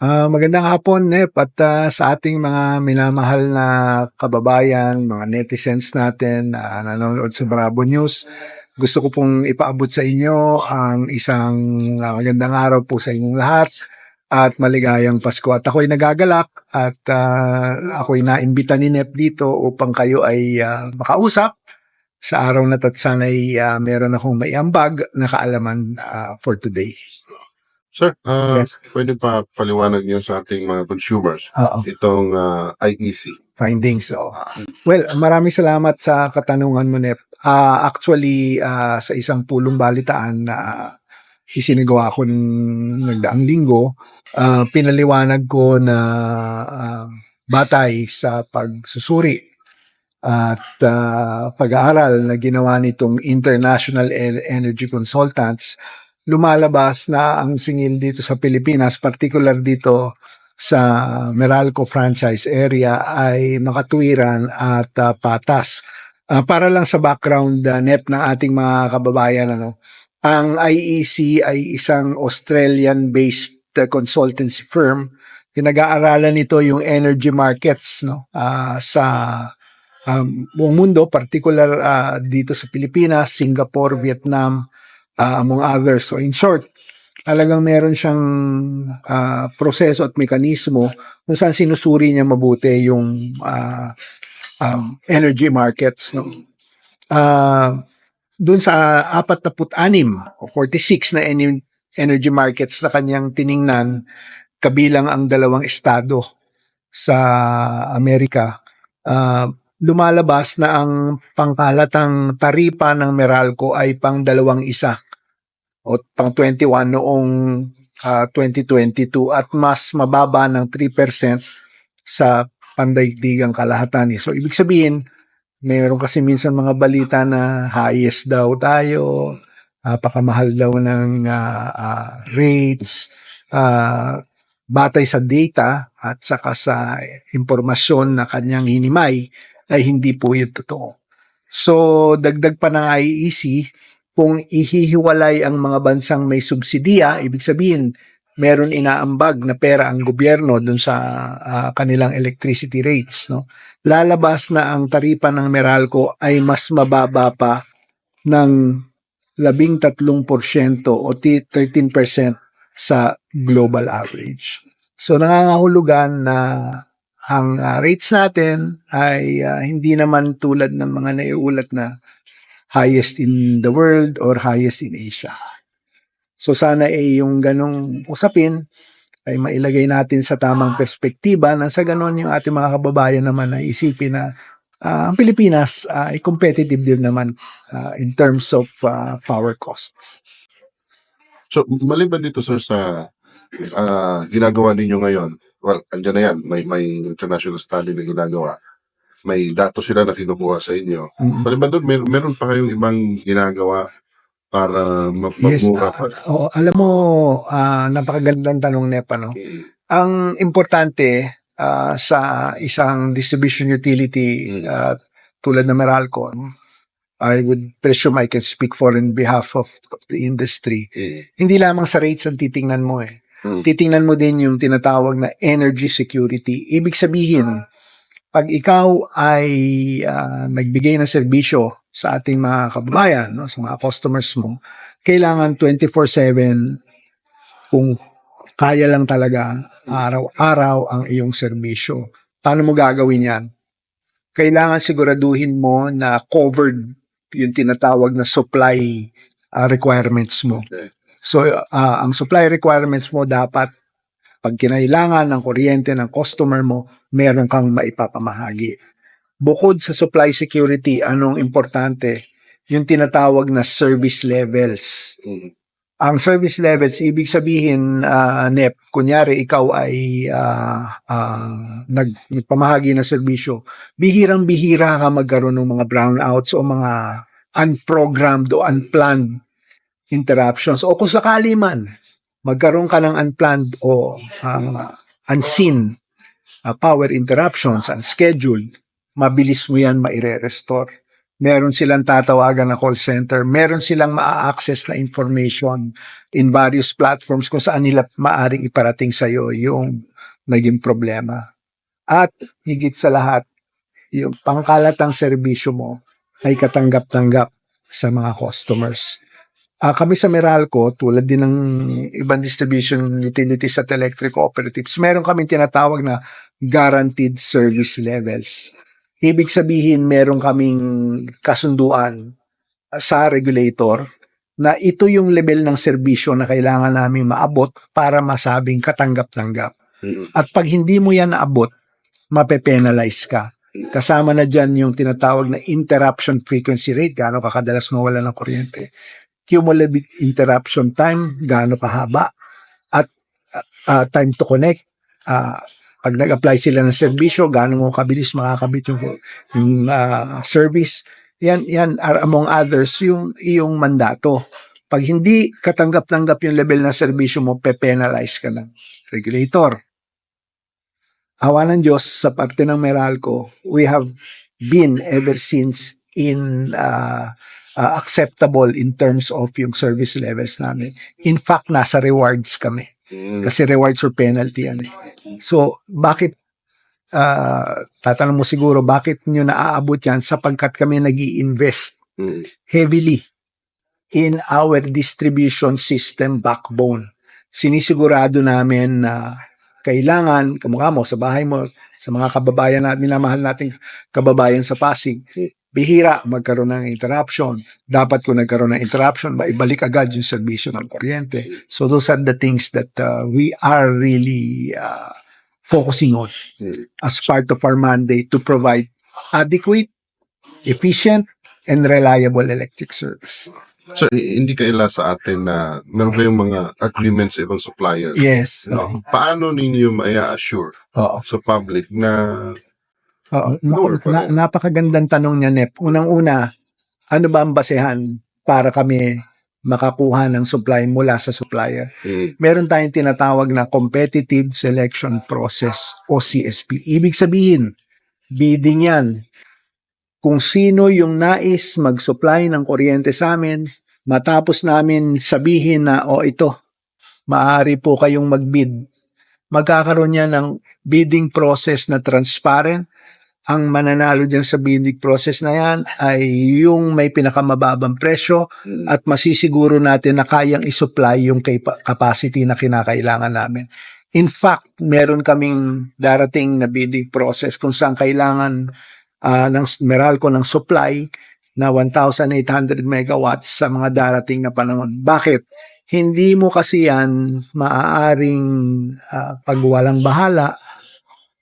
Ah, magandang hapon, Nep, at ah, sa ating mga minamahal na kababayan, mga netizens natin na nanonood sa Bravo News. Gusto ko pong ipaabot sa inyo ang isang ah, magandang araw po sa inyong lahat at maligayang Pasko. At ako'y nagagalak at ah, ako'y naimbita ni Nep dito upang kayo ay ah, makausap sa araw na to at sana'y ah, meron akong maiambag na kaalaman ah, for today. Sir, ah, Yes. pwede pa paliwanag niyo sa ating mga consumers Oo. itong ah, IEC. findings. So, well, maraming salamat sa katanungan mo, Nep. Ah, actually, ah, sa isang pulong balitaan na isinagawa ko nung nagdaang linggo, ah, pinaliwanag ko na ah, batay sa pagsusuri at ah, pag-aaral na ginawa nitong International En- Energy Consultants, lumalabas na ang singil dito sa Pilipinas, particular dito sa Meralco franchise area ay makatuwiran at ah, patas. Ah, para lang sa background uh, NEP ng ating mga kababayan ano, ang IEC ay isang Australian-based uh, consultancy firm. Pinag-aaralan nito yung energy markets no ah, sa um, buong mundo, particular ah, dito sa Pilipinas, Singapore, Vietnam, ah, among others. So in short, talagang meron siyang ah, proseso at mekanismo kung saan sinusuri niya mabuti yung ah, um, energy markets. No? Ah, doon sa 46 o 46 na eni- energy markets na kanyang tiningnan, kabilang ang dalawang estado sa Amerika, ah, lumalabas na ang pangkalatang taripa ng Meralco ay pang dalawang isa o pang 21 noong ah, 2022 at mas mababa ng 3% sa pandaigdigang kalahatan. So ibig sabihin, mayroon kasi minsan mga balita na highest daw tayo, napakamahal daw ng ah, ah, rates, ah, batay sa data at saka sa impormasyon na kanyang hinimay ay hindi po yun totoo. So, dagdag pa ng IEC, kung ihihiwalay ang mga bansang may subsidiya, ibig sabihin, meron inaambag na pera ang gobyerno dun sa ah, kanilang electricity rates. No? Lalabas na ang taripa ng Meralco ay mas mababa pa ng 13% o ti- 13% sa global average. So nangangahulugan na ang ah, rates natin ay ah, hindi naman tulad ng mga naiulat na highest in the world or highest in Asia. So sana ay yung ganong usapin ay mailagay natin sa tamang perspektiba na sa ganon yung ating mga kababayan naman ay isipin na ah, ang Pilipinas ah, ay competitive din naman ah, in terms of ah, power costs. So, maliban dito sir sa ah, ginagawa ninyo ngayon, well, andyan na yan, may, may international study na ginagawa. May datos sila na kinukuha sa inyo. Mm. Maliban doon, mer- meron pa kayong ibang ginagawa para ma- Yes, pa. oo, alam mo, ah, napakagandang tanong Nepa, no? Mm. Ang importante ah, sa isang distribution utility Mm. ah, tulad ng Meralco, I would presume I can speak for in behalf of, of the industry. Mm. Hindi lamang sa rates ang titingnan mo eh. Mm. Titingnan mo din yung tinatawag na energy security. Ibig sabihin, pag ikaw ay ah, nagbigay ng serbisyo sa ating mga kababayan, no, sa mga customers mo, kailangan 24/7 kung kaya lang talaga araw-araw ang iyong serbisyo. Paano mo gagawin 'yan? Kailangan siguraduhin mo na covered yung tinatawag na supply ah, requirements mo. Okay. So, ah, ang supply requirements mo dapat pag kinailangan ng kuryente ng customer mo, meron kang maipapamahagi. Bukod sa supply security, anong importante? Yung tinatawag na service levels. Mm. Ang service levels, ibig sabihin, ah, NEP, kunyari ikaw ay ah, nag, nagpamahagi ng serbisyo, bihirang-bihira ka magkaroon ng mga brownouts o mga unprogrammed o unplanned interruptions. O kung sakali man, magkaroon ka ng unplanned o ah, unseen ah, power interruptions, unscheduled, mabilis mo yan maire-restore. meron silang tatawagan na call center, meron silang maa-access na information in various platforms kung saan nila maaring iparating sa iyo yung naging problema. At higit sa lahat, yung pangkalatang serbisyo mo ay katanggap-tanggap sa mga customers. Ah, kami sa Meralco, tulad din ng ibang distribution utilities at electric cooperatives, meron kami tinatawag na guaranteed service levels. Ibig sabihin, meron kaming kasunduan sa regulator na ito yung level ng serbisyo na kailangan namin maabot para masabing katanggap-tanggap. At pag hindi mo yan naabot, mape-penalize ka. Kasama na dyan yung tinatawag na interruption frequency rate, gaano ka kadalas mawala ng kuryente. Cumulative interruption time, gaano kahaba. At uh, time to connect, uh, pag nag-apply sila ng serbisyo, gaano mo kabilis makakabit yung, yung uh, service. Yan, yan are among others yung iyong mandato. Pag hindi katanggap-tanggap yung level ng serbisyo mo, pe-penalize ka ng regulator awa ng Diyos sa parte ng Meralco, we have been ever since in uh, uh, acceptable in terms of yung service levels namin. In fact, nasa rewards kami. Mm. Kasi rewards or penalty yan eh. So, bakit uh, tatanong mo siguro, bakit nyo naaabot yan? Sapagkat kami nag invest Mm. heavily in our distribution system backbone. Sinisigurado namin na kailangan, kamukha mo, sa bahay mo, sa mga kababayan natin, minamahal nating kababayan sa Pasig, bihira magkaroon ng interruption. Dapat kung nagkaroon ng interruption, maibalik agad yung serbisyo ng kuryente. So those are the things that uh, we are really uh, focusing on Mm. as part of our mandate to provide adequate, efficient, and reliable electric service. So, hindi kaila sa atin na meron kayong mga agreements sa ibang suppliers. Yes. No? Oo. Paano ninyo ma-assure Oo. sa public na Oo. Sure, Na, na, napakagandang tanong niya, Nep. Unang-una, ano ba ang basehan para kami makakuha ng supply mula sa supplier? mm, Meron tayong tinatawag na Competitive Selection Process o CSP. Ibig sabihin, bidding yan. Kung sino yung nais mag-supply ng kuryente sa amin, matapos namin sabihin na, o ito, maaari po kayong mag-bid. Magkakaroon niya ng bidding process na transparent. Ang mananalo dyan sa bidding process na yan ay yung may pinakamababang presyo mm, at masisiguro natin na kayang isupply yung capa- capacity na kinakailangan namin. In fact, meron kaming darating na bidding process kung saan kailangan ah, ng Meralco ng supply na 1,800 megawatts sa mga darating na panahon. Bakit? Hindi mo kasi yan maaaring ah, pag walang bahala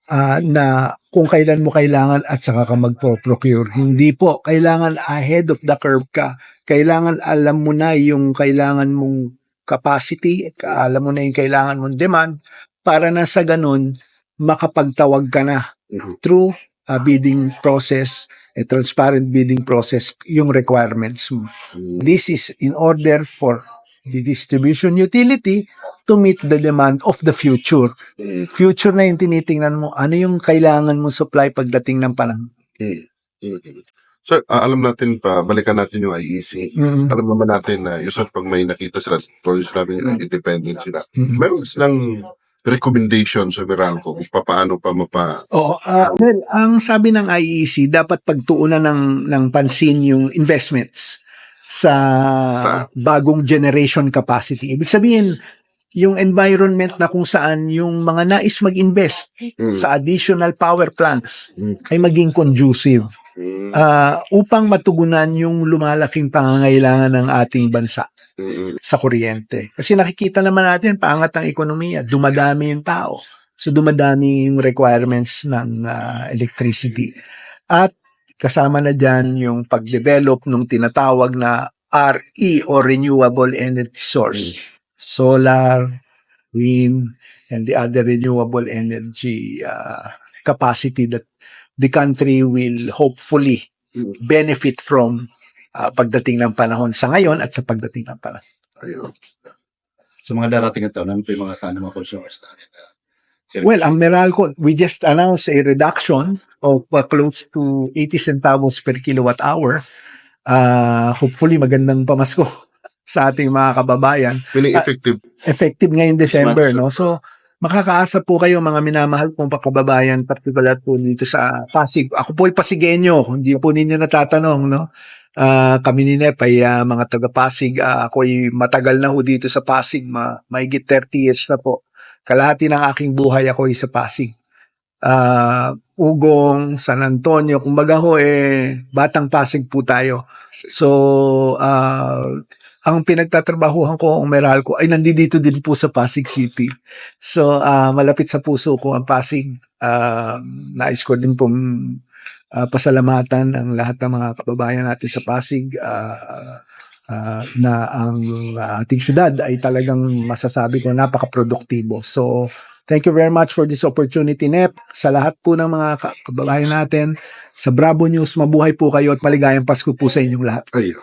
ah, na kung kailan mo kailangan at saka ka magpo-procure. Hindi po. Kailangan ahead of the curve ka. Kailangan alam mo na yung kailangan mong capacity, alam mo na yung kailangan mong demand para na sa ganun makapagtawag ka na mhm. through a bidding process, a transparent bidding process, yung requirements mo. Mm. This is in order for the distribution utility to meet the demand of the future. Future na yung tinitingnan mo, ano yung kailangan mo supply pagdating ng panahon. Mm. Mm. Sir, ah, alam natin pa, balikan natin yung IEC. Mm-mm. Alam naman natin na usually pag may nakita sila, tuloy sila Mm. independent sila. Mm-mm. Meron silang recommendation sa Meralco kung paano pa mapa... Oo, ah, well, ang sabi ng IEC, dapat pagtuunan ng, ng pansin yung investments sa bagong generation capacity. Ibig sabihin, yung environment na kung saan yung mga nais mag-invest Mm. sa additional power plants Mm. ay maging conducive Mm. ah, upang matugunan yung lumalaking pangangailangan ng ating bansa Mm. sa kuryente. Kasi nakikita naman natin, paangat ang ekonomiya, dumadami yung tao. So dumadami yung requirements ng ah, electricity. At kasama na dyan yung pag-develop ng tinatawag na RE or Renewable Energy Source. Solar, wind, and the other renewable energy ah, capacity that the country will hopefully Mm. benefit from ah, pagdating ng panahon sa ngayon at sa pagdating ng panahon. Sa mga darating na taon, ano pa yung mga sana mga consumers natin? Uh, Well, ang Meralco, we just announced a reduction of uh, close to 80 centavos per kilowatt hour. Uh, hopefully magandang pamasko sa ating mga kababayan. Meaning Ah, effective. effective ngayong December, no? So, makakaasa po kayo mga minamahal kong pakababayan, particular po dito sa Pasig. Ako po ay Pasigenyo, hindi po ninyo natatanong, no? Ah, kami ni Nep ay ah, mga taga Pasig. Ah, ako ay matagal na ho dito sa Pasig, ma mahigit 30 years na po. Kalahati ng aking buhay ako ay sa Pasig. Ah, Ugong, San Antonio, kumbaga ho eh batang Pasig po tayo. So, ah ang pinagtatrabahuhan ko, ang meral ko, ay nandito din po sa Pasig City. So, ah, malapit sa puso ko ang Pasig. Ah, nais ko din pong ah, pasalamatan ang lahat ng mga kababayan natin sa Pasig ah, ah, na ang ah, ating syudad ay talagang masasabi ko napaka-produktibo. So, thank you very much for this opportunity, Nep. Sa lahat po ng mga ka- kababayan natin, sa Bravo News, mabuhay po kayo at maligayang Pasko po sa inyong lahat. Ay,